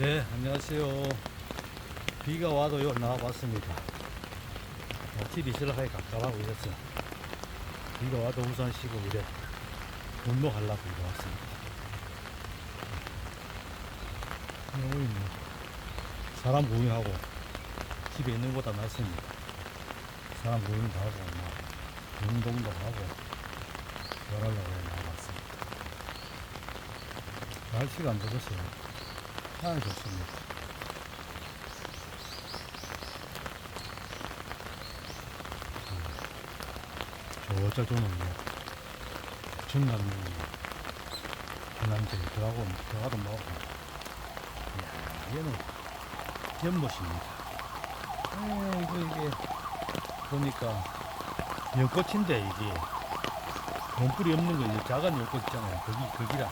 네, 안녕하세요. 비가 와도 요 나와봤습니다. 어, 집이 슬라하게 가까하고 이랬어. 비가 와도 우산 쉬고 이래. 운동하려고 이래 왔습니다. 여기 뭐, 사람 구경하고 집에 있는 것보다 낫습니다. 사람 구경도 하고, 막, 운동도 하고, 그러려고 나와봤습니다. 날씨가 안 좋았어요. 아, 좋습니다. 저저 저는 뭐 전남이 남자 들어가고 들어가도 뭐고. 이야 얘는 연못입니다. 아 이거 이게 보니까 연꽃인데 이게 원뿔이 없는 거 이제 작은 연꽃 있잖아요. 거기 거기라.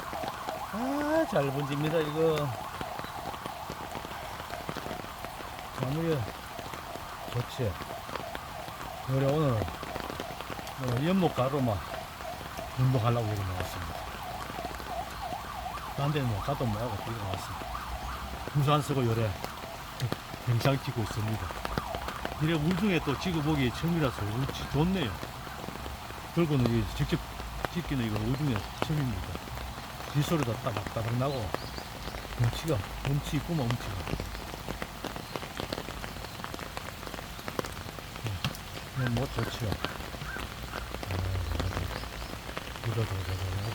아 잘 번집니다 이거 나무에 좋지 그래 오늘 어, 연못 가로만 운동하려고 여기 나왔습니다. 딴 데는 뭐 가도 뭐하고 여기 나왔습니다. 우산 쓰고 요래 영상 찍고 있습니다. 이래 우중에 또 찍어보기 처음이라서 우치 좋네요. 그리고는 이 직접 찍기는 이거 우중에 처음입니다. 뒷소리도 따박따박 나고 음치가 음치 있구만 음치가. 네, 뭐 좋지요. 저거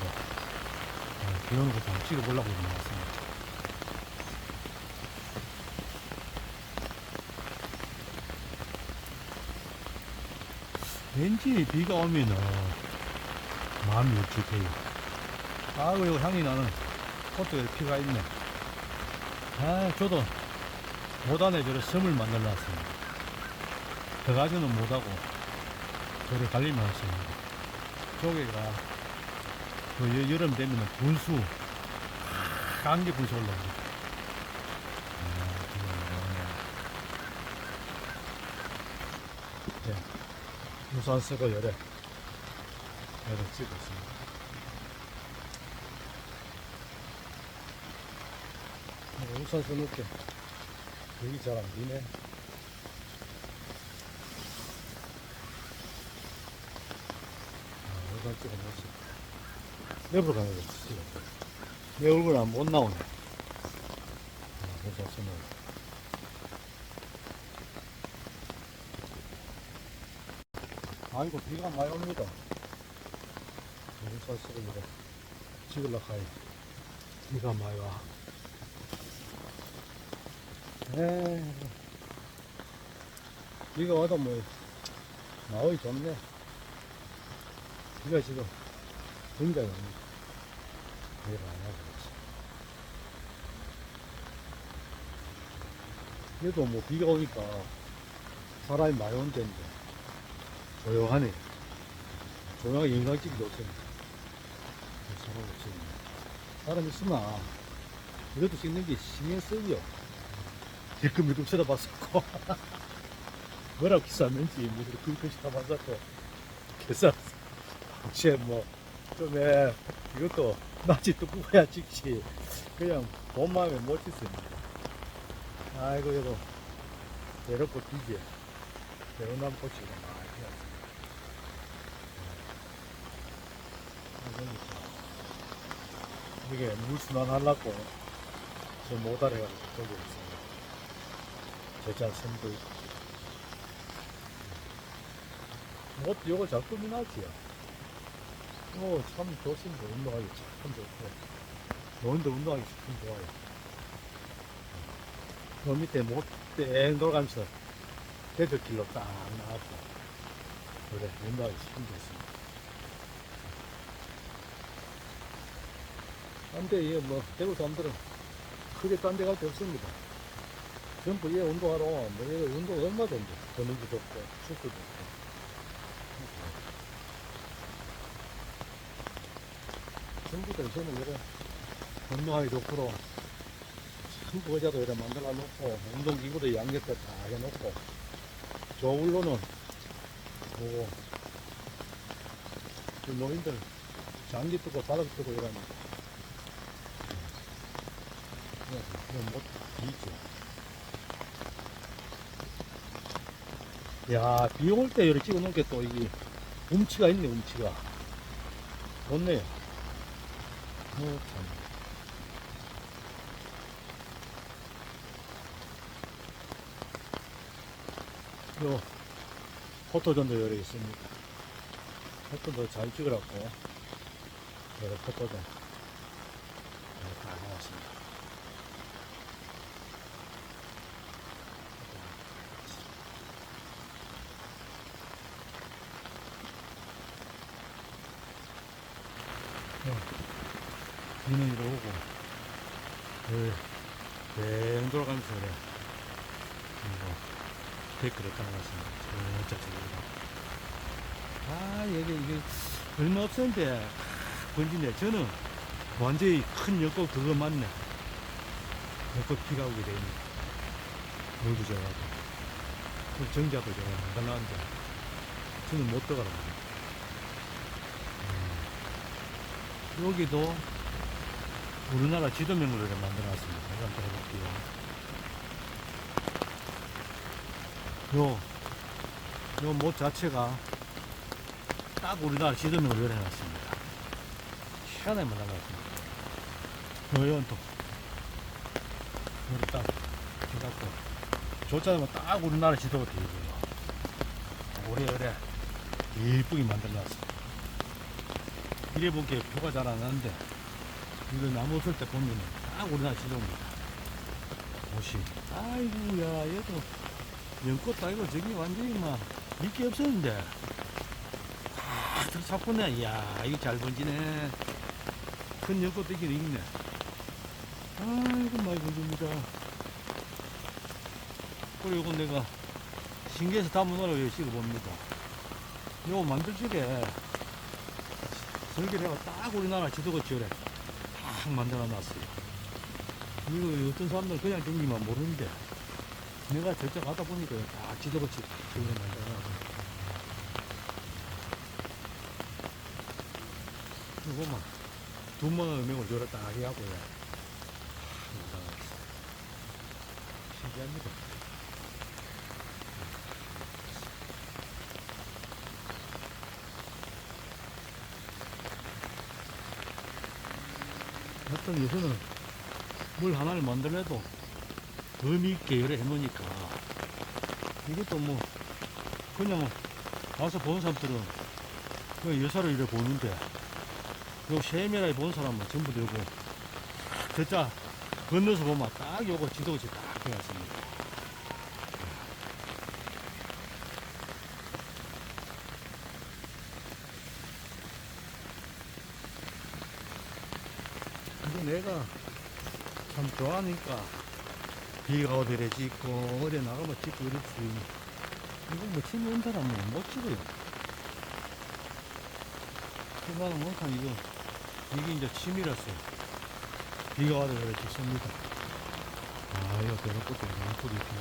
어, 비 오는 것도 한번 찍어보려고 나왔습니다. 왠지 비가 오면은 마음이 울적해요. 이거 향이 나는 꽃도 피가 있네. 아 저도 못안에 저래 섬을 만들어 놨습니다. 들어가지는 못하고 저를 갈리면 했습니다. 조개가 그 여- 여름 되면 분수 감기 분수 올라옵니다. 아, 네. 우산 쓰고 열에 열에 찍고 있습니다. 어, 우산 써놓게 여기 잘안 비네. 놓습니다. 옆으로 가는 거지. 내 얼굴 안 못 나오네. 아, 우산 써놓고. 아이고 비가 많이 옵니다. 쓰고 이래 찍으려 가야 비가 많이 와. 에이, 비가 와도 뭐 나오기 좋네. 비가 지금 굉장히. 비가 안 와서 그렇지. 그래도 뭐 비가 오니까 사람이 많이 온다는데 조용하네. 조용하게 찍기 좋습니다. 사람 없이. 사람 있으나 이것도 찍는 게 신경 쓰이요. 힐끔힐끔 쳐다봤었고. 뭐라고 기사했는지, 뭐, 다 맞았고. 계산, 혹시 뭐, 좀, 에, 이것도 낮이 뚜고 가야 찍지. 그냥 본 마음에 못 찍습니다. 아이고, 이거, 대로꽃 뒤지. 대로나무 꽃이 많이 피었습니다. 이게 물순환 하려고 저 모달해가지고 저기 있습니다. 제자 선도 있고. 뭐, 요거 잘 꾸미나지요. 오, 참 좋습니다. 운동하기 참 좋고. 좋은데 운동하기 참 좋아요. 저 밑에 못땡 돌아가면서 대저길로 딱 나왔고. 그래, 운동하기 참 좋습니다. 딴데 이게 뭐 대구 사람들은 크게 딴 데 갈 데 없습니다. 전부 얘 운동하러 뭐 얘 운동 얼마든지 저녁도 좋고 축구도 좋고 전부 다 저는 이래 운동하기 좋고로 전부 의자도 이래 만들어 놓고 운동기구도 양옆에 다 해놓고 저울로는 그 노인들 장기 뜨고 바닥 뜨고 이러면 이건 뭐, 비죠. 야, 비 올 때 이렇게 찍어 놓은 게 또 이게 움치가 있네, 움치가. 좋네요. 뭐, 참. 요, 포토존도 여러 있습니다. 포토도 잘 찍으라고. 여러 포토존. 네, 다 나왔습니다. 비는 그, 뱅 돌아가면서 그래. 데크를 깔아놨습니다. 진짜 저기다. 아, 여기, 이게, 얼마 없었는데, 번지네. 저는 완전히 큰 연꽃 그거 맞네. 연꽃 피가 오게 되네. 여기 저가고. 그 정자도 저가 나가는데, 저는 못 들어가라. 음. 여기도 우리나라 지도명으로 만들어놨습니다. 한번 들어볼게요. 요, 요 못 자체가 딱 우리나라 지도명으로 해놨습니다. 희한하게 만들어놨습니다. 요, 요건 또, 요리 딱, 해갖고, 조자면 딱 우리나라 지도가 되고요. 오래 오래 예쁘게 만들어놨습니다. 이래 보기에 표가 잘 안 나는데, 이거 나무 쓸때 보면은 딱 우리나라 지도입니다. 옷이. 아이고, 야, 얘도 연꽃 아이고, 저기 완전히 막, 있게 없었는데. 아, 저 자꾸네. 이야, 이거 잘 번지네. 큰 연꽃도 있긴 있네. 아이고, 많이 번집니다. 그리고 이건 내가 신기해서 담아놓으라고 찍어봅니다. 요거 만들 적에 설계를 해가 딱 우리나라 지도가 지어래. 딱 만들어 놨어요. 이거 어떤 사람들은 그냥 경기만 모르는데 내가 저쪽 가다 보니까 딱 지도가 지- 지어래 만들어 놨어. 이거 막 두만원 음영을 저래 딱 하고요. 신기합니다. 어떤 요새는 물 하나를 만들어도 의미 있게 여러 해놓으니까 이것도 뭐 그냥 와서 보는 사람들은 그 여사를 이래 보는데 요 세미라에 본 사람은 전부 들고 진짜 건너서 보면 딱 요거 지도지 딱 해놨습니다. 근데 내가 참 좋아하니까 비가 오더래 찍고 어디 나가면 찍고 이랬지. 이거 뭐 취미 온 사람은 못 찍어요. 그 나는 못한 이거. 이게 이제 취미라서 비가 와도 그래 찍습니다. 아 이거 대놓고도 연꽃이 피네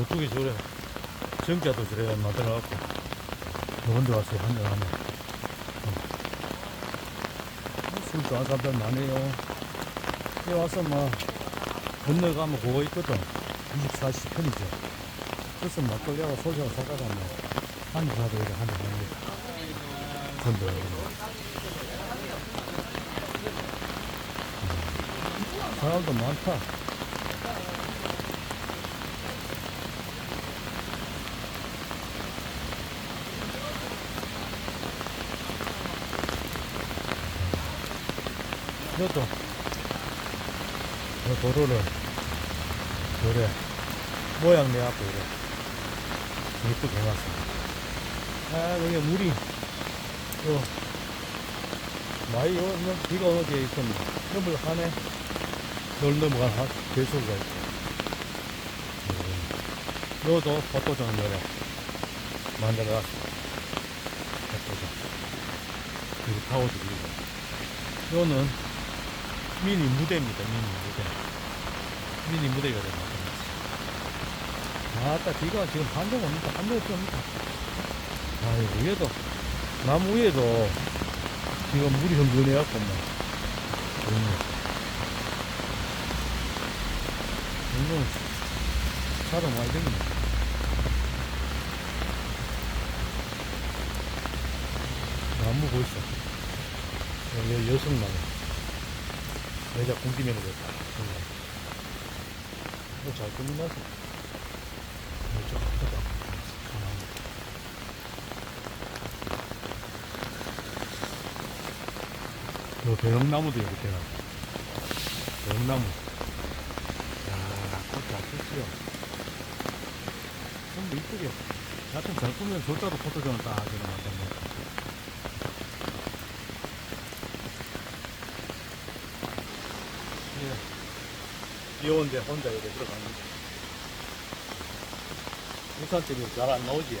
모쪽에 저래. 정자도 저래 만들어갖고. 좋은데 와서 한잔하면 술도 아까도 나네요. 여기 와서 뭐 건너가면 그거 있거든. 24시 편이죠. 그래서 막걸리하고 소주하고 사다가 뭐 한잔 사도 이렇게 한잔 합니다 건너 사람도 많다 이것도. 이 도로를. 그래 모양 내갖고 이래. 예쁘게 해놨습니다. 아 여기 물이. 요 많이 요, 요 비가 오는 게 있습니다. 넘을 하네. 널 넘어간 하- 배수가 있고. 음. 요도 포토존 요래. 만들어놨습니다. 포토존 그리고 타워도 그리고. 요는 미니 무대입니다. 미니 무대. 미니 무대가 만들었어요. 아따 비가 지금 한점 옵니다 한점 옵니다 아이 위에도 나무 위에도 지금 물이 흥건해갖고 뭐 음. 이건 사람 많이 됩니다 나무 보이소 여기 여성 나무 여자 공기면에 됐다. 잘 꾸미나서 좀 크다. 하나무. 요 배영나무도 여기 배나 배영나무. 야 꽃이 아프지요. 좀 이쁘게. 하여튼 잘 꾸미면 저따로 포토존을 딱 하기는 만든다 귀여운데 혼자 이렇게 들어가는 거. 우산 때문에 잘 안 나오지?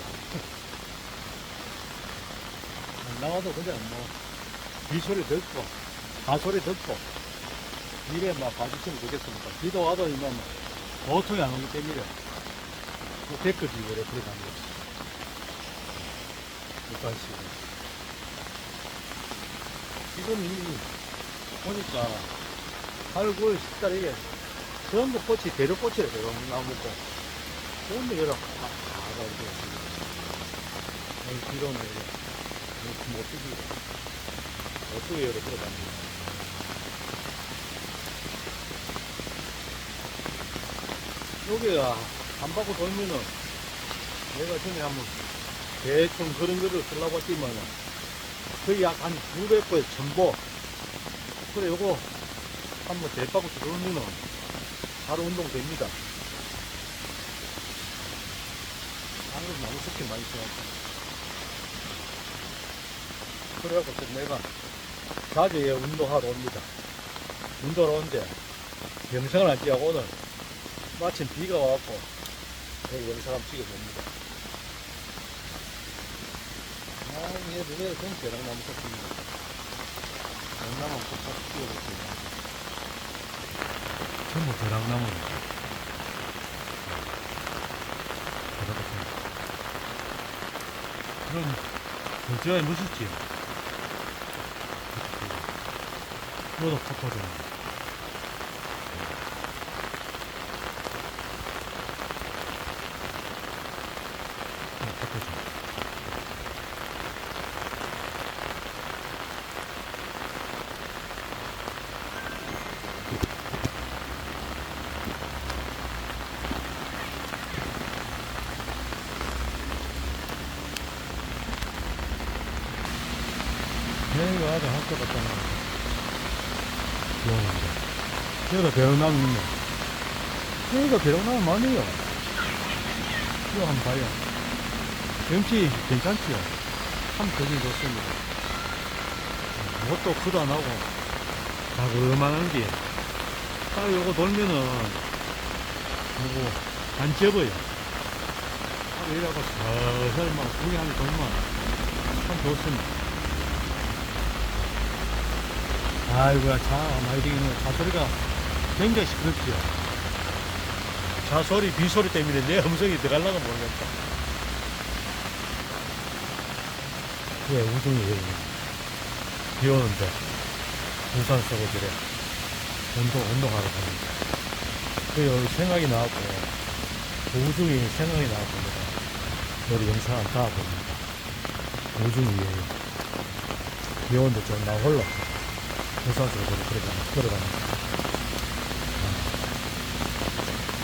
안 나와도 그냥 뭐 비 소리 듣고 가 소리 듣고 이래 막 봐주시면 되겠습니까 비도 와도 이만 보통이 안 오기 때문에 그 댓글이 이래 들어가는 거지. 우산 씨 지금 이 보니까 8, 9월 10달 이게 전부 꽃이 대륙꽃이래 대륙나무고 전부 여러 다 가가지고 여기 비로는 이래 뭐 어떻게 어떻게 여러 들어가는지 여기가 한 바퀴 돌면은 내가 전에 한번 대충 그런 거를 쓰려고 했지만은 거의 약 한 900보에 전보 그래 요거 한번 대바퀴 돌면은 바로 운동 됩니다 방금 너무 습기 많이 써갖고 그래갖고 또 내가 자주 얘 운동하러 옵니다 운동하러 오는데 영상을 안 찍고 오늘 마침 비가 와갖고 영상 한번 찍어봅니다 아, 얘 누구야? 그냥 배랑나무 섞입니다. 배랑나무 한번 꼭 찍어볼게요. 전부 배랑나무. 그럼, 글자에 멋있지? 이것도 포토존. 아직 학교 갔다 나 귀여운데. 여기가 배영나무 있네. 여기가 배영나무 많네요. 이거 한번 봐요. 경치 괜찮지요? 참 되게 좋습니다. 뭣도 크도 안 하고, 자그만한 게, 딱 요거 돌면은, 요거, 안 접어요. 딱 이래갖고 살살 막 구경하면 정말 참 좋습니다. 아이고야, 차, 많이 되기는 차소리가 굉장히 시끄럽지요. 차소리, 비소리 때문에 내 음성이 들어갈라가 모르겠다. 예, 우중이 왜 이래. 비 오는데, 우산 쓰고 그래. 운동, 운동하러 갑니다. 그 생각이 나고, 우중이 생각이 나고, 내가 우리 영상 안 따봅니다. 우중이 왜, 비 오는데 좀나 홀 로. 부산으로 걸어가는, 걸어가는.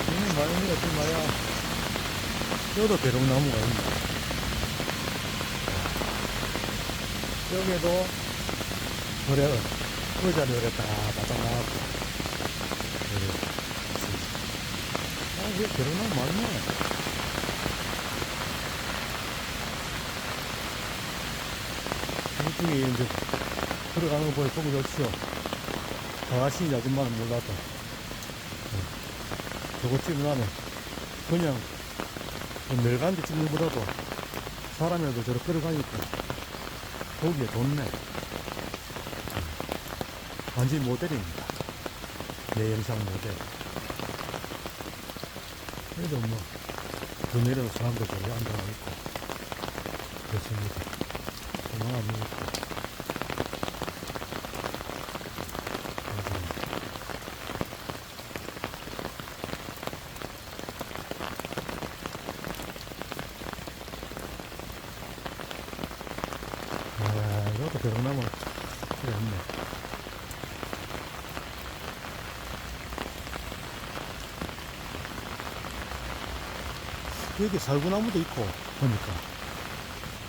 이는 마연이가 좀 마야. 여도 대롱나무가 있네. 여기에도, 그래, 의자를 이렇게 다 바닥나왔고. 그래. 아, 이게 대롱나무 많네. 이쪽에 이제 들어가는 거 보니 보기 좋지요. 강아시 아줌마는 몰랐다. 네. 저거 찍으면 그냥 늙은데 찍는 것보다도 사람이라도 저렇게 걸어가니까 보기에 좋네. 완전 모델입니다. 내 영상 모델. 그래도 뭐더 내려서 사람들 저기 앉아가 있고 그렇습니다. 있고 아이고. 아, 이것도 벼락나무 그래 없네. 여기 살구나무도 있고 보니까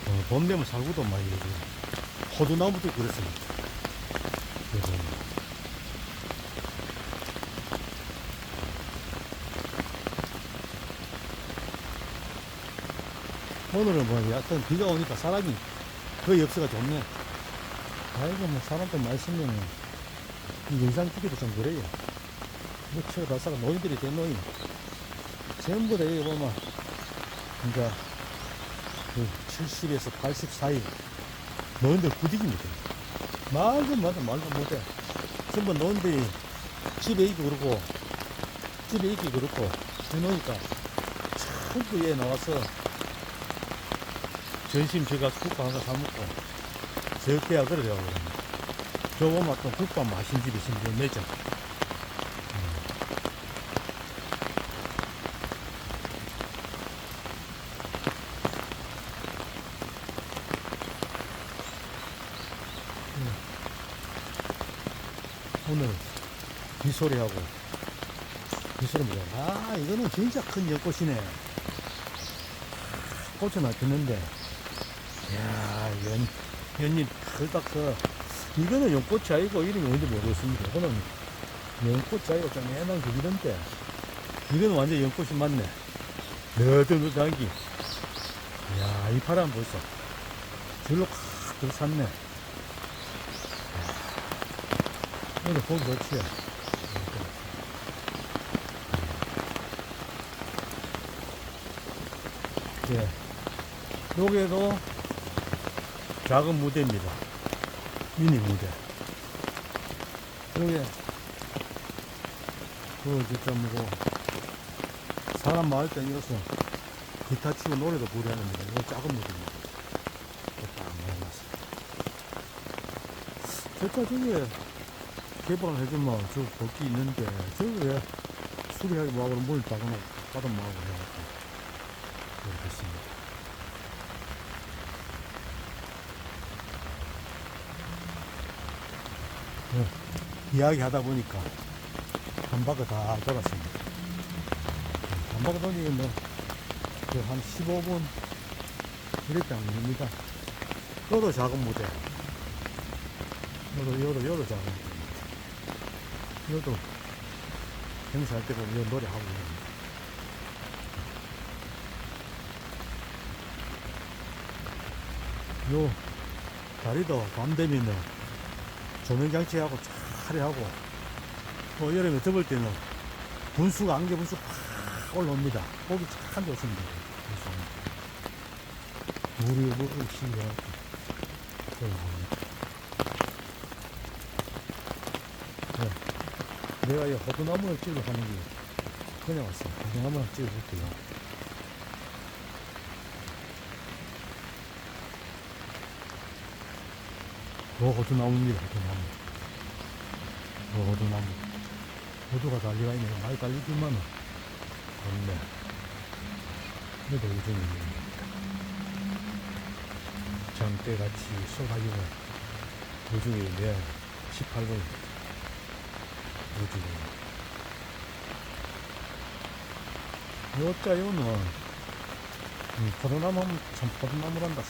어, 봄 되면 살구도 많이 여기 호두나무도 있고 그랬습니다. 그래서 오늘은 뭐 약간 비가 오니까 사람이 거의 없어가 좋네. 아이고 뭐 사람들 많이 이 영상 찍기도 좀 그래요. 뭐 쳐다사가 노인들이 된 노인. 전부 다 여기 보면 이제 그 70에서 80 사이 노인들 부디깁니다. 말도 못해 말도 못해. 전부 노인들이 집에 있기 그렇고 집에 있기 그렇고 해놓으니까 전부 얘 나와서 전심 제가 국밥 하나 사먹고 저게야 그러더라고요. 저 보면 또 국밥 맛있는 집이 있으면 매장. 오늘 빗 소리하고 빗소리입니다. 아 이거는 진짜 큰 연꽃이네. 꽃이 나 피는데 이야 연, 연잎 털딱 서 이거는 연꽃이 아니고 이름이 뭔지 모르겠습니다. 이거는 연꽃이 아니고 좀 애만 그 이런데 이거는 완전 연꽃이 맞네. 너덜너덜한 게. 이야 이 바람 벌써 줄로 콱 들어찼네. 오늘 보기 좋지. 예. 여기도 작은 무대입니다. 미니 무대. 여기, 그, 진짜 뭐고, 사람 마을 땡이어서 기타 치고 노래도 합니다. 이거 작은 무대입니다. 딱 모아놨어. 저쪽에 개방을 해주면 저 복귀 있는데 저기 왜 수리하게 뭐하고 문을 닫아놓고 바닥 뭐하고 해갖고 그렇겠습니다. 네, 이야기 하다 보니까 한 바퀴 다 돌았습니다. 네, 한 바퀴 돌리면 뭐, 그한 15분 이랬다 아닙니다. 요도 작은 무대. 요도, 요도, 요도 작은 무대. 이것도 행사할 때 보면 이 노래 하고 있는 요 다리도 밤 되면은 조명장치하고 차례하고 또 여름에 더울 때는 분수가 안개 분수 확 올라옵니다. 보기 참 좋습니다. 분수. 물이 물을 신기하고. 네. 내가 이 호두나무를 찍으러 가는 게 그냥 왔어. 호두나무를 찍어볼게요. 뭐 호두나무입니다, 호두나무. 뭐 호두나무. 호두가 달리가 있네. 많이 달리지만은, 없네. 그래도 요즘에 장대같이 쏘가지고, 요즘에 내 18번 요즘에. 요자 요는 음, 포도나무 참 포도나무란다.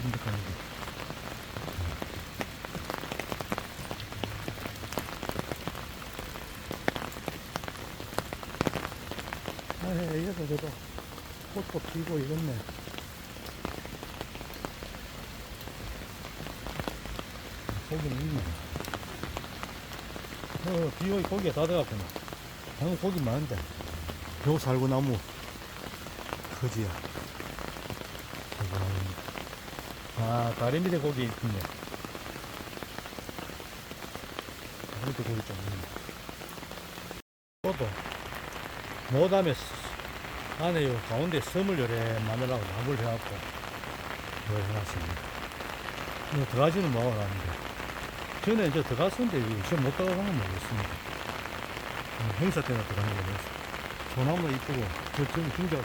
찐득한 게. 아, 이래서 저도 꽃도 피고 이랬네. 고기는 있네. 어, 비오이 고기가 다 돼갔구나. 방금 고기 많은데. 요 살구나무. 살구나무입니다. 아, 다리 밑에 고기 있네. 다리 밑에 고기 좀 있네. 또도. 못하면 안에 요 가운데 섬을 요래 마늘하고 나무를 해갖고 이걸 해놨습니다. 들어가지는 막아놨는데 전에 이제 들어갔었는데 지금 못 들어가는 건 모르겠습니다. 음, 행사 때나 들어가는 거 모르겠어요. 소나무 이쁘고 저쪽 진짜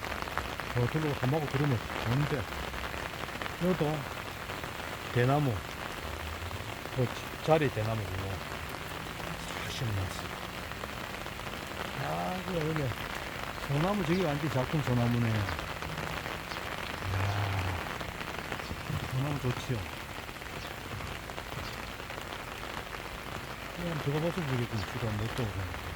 저쪽으로 한마고 들으면 좋은데 이것도 대나무 그 자리 대나무고 사실 났어. 아, 그 여기 소나무 저기 완전 작은 소나무네. 이야, 소나무 좋지요. 그냥 저거 봐서 모르겠군. 주가 못 떠오르네.